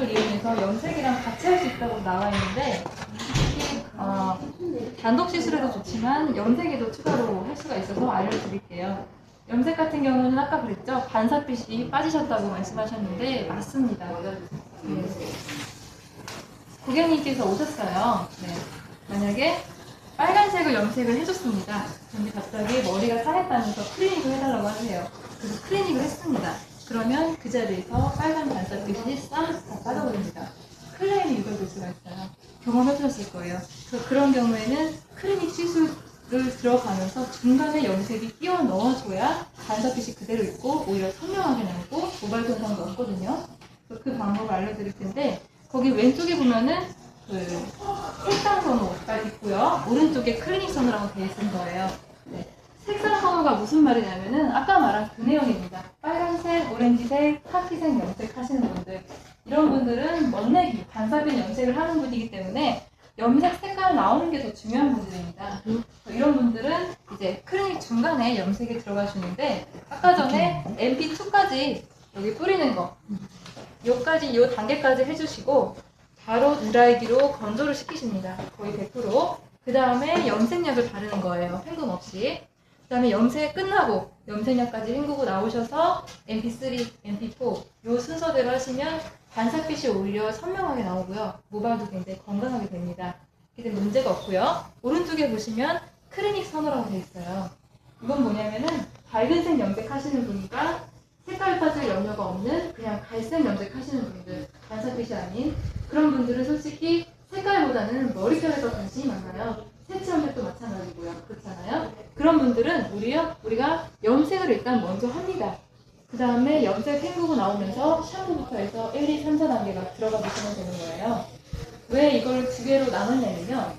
클리닉을 이용해서 염색이랑 같이 할 수 있다고 나와 있는데 특히 어, 단독 시술에도 좋지만 염색에도 추가로 할 수가 있어서 알려드릴게요. 염색 같은 경우는 아까 그랬죠 반사빛이 빠지셨다고 말씀하셨는데 맞습니다. 네. 고객님께서 오셨어요. 네. 만약에 빨간색을 염색을 해줬습니다. 근데 갑자기 머리가 상했다면서 클리닉을 해달라고 하세요. 그래서 클리닉을 했습니다. 그러면 그 자리에서 빨간 반사빛이 싹 다 빠져버립니다. 클레임이 유발될 수가 있어요. 경험해보셨을 거예요. 그, 그런 경우에는 클리닉 시술을 들어가면서 중간에 염색이 끼워 넣어줘야 반사빛이 그대로 있고 오히려 선명하게 나오고 모발 손상도 없거든요. 그래서 그 방법을 알려드릴 텐데 거기 왼쪽에 보면은 그 색상 선호가 있고요. 오른쪽에 클리닉 선호라고 되어 있는 거예요. 네. 색상 선호가 무슨 말이냐면은 아까 말한 그 내용입니다. 빨간색, 오렌지색, 카키색 염색 하시는 분들 이런 분들은 멋내기, 반사빛 염색을 하는 분이기 때문에 염색 색깔 나오는 게 더 중요한 분들입니다. 이런 분들은 이제 클리닉 중간에 염색이 들어가시는데 아까 전에 MP2까지 여기 뿌리는 거 요까지 요 단계까지 해주시고 바로 드라이기로 건조를 시키십니다. 거의 100%. 그 다음에 염색약을 바르는 거예요. 헹굼 없이. 그 다음에 염색 끝나고 염색약까지 헹구고 나오셔서 MP3, MP4 요 순서대로 하시면 반사빛이 오히려 선명하게 나오고요. 모발도 굉장히 건강하게 됩니다. 이게 문제가 없고요. 오른쪽에 보시면 클리닉 선호라고 되어 있어요. 이건 뭐냐면은 밝은색 염색 하시는 분과 색깔 빠질 염려가 없는 그냥 갈색 염색 하시는 분들 반사빛이 아닌 그런 분들은 솔직히 색깔보다는 머릿결에 더 관심이 많아요. 색칠 염색도 마찬가지고요. 그런 분들은 우리요 우리가 염색을 일단 먼저 합니다. 그 다음에 염색 헹구고 나오면서 샴푸부터 해서 1, 2, 3, 4단계가 들어가 보시면 되는 거예요. 왜 이걸 두 개로 나눴냐면요.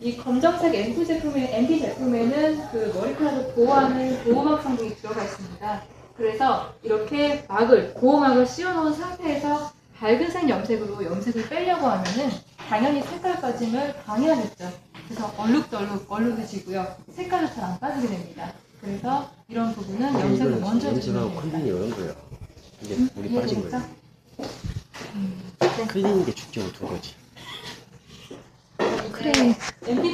이 검정색 MP 제품에, MP 제품에는 그 머리카락을 보호하는 보호막 성분이 들어가 있습니다. 그래서 이렇게 막을, 보호막을 씌워놓은 상태에서 밝은색 염색으로 염색을 빼려고 하면은 당연히 색깔 빠짐을 방해하겠죠. 그래서 얼룩덜룩, 얼룩해지고요. 색깔도 잘 안 빠지게 됩니다. 그래서 이런 부분은 염색을 먼저 해주시면 염색하고 됩니다. 클리닉 이런 거예요. 이게 물이 빠진? 거예요. 음, 네. 클리닉의 축제는 두 가지. 크레인 MP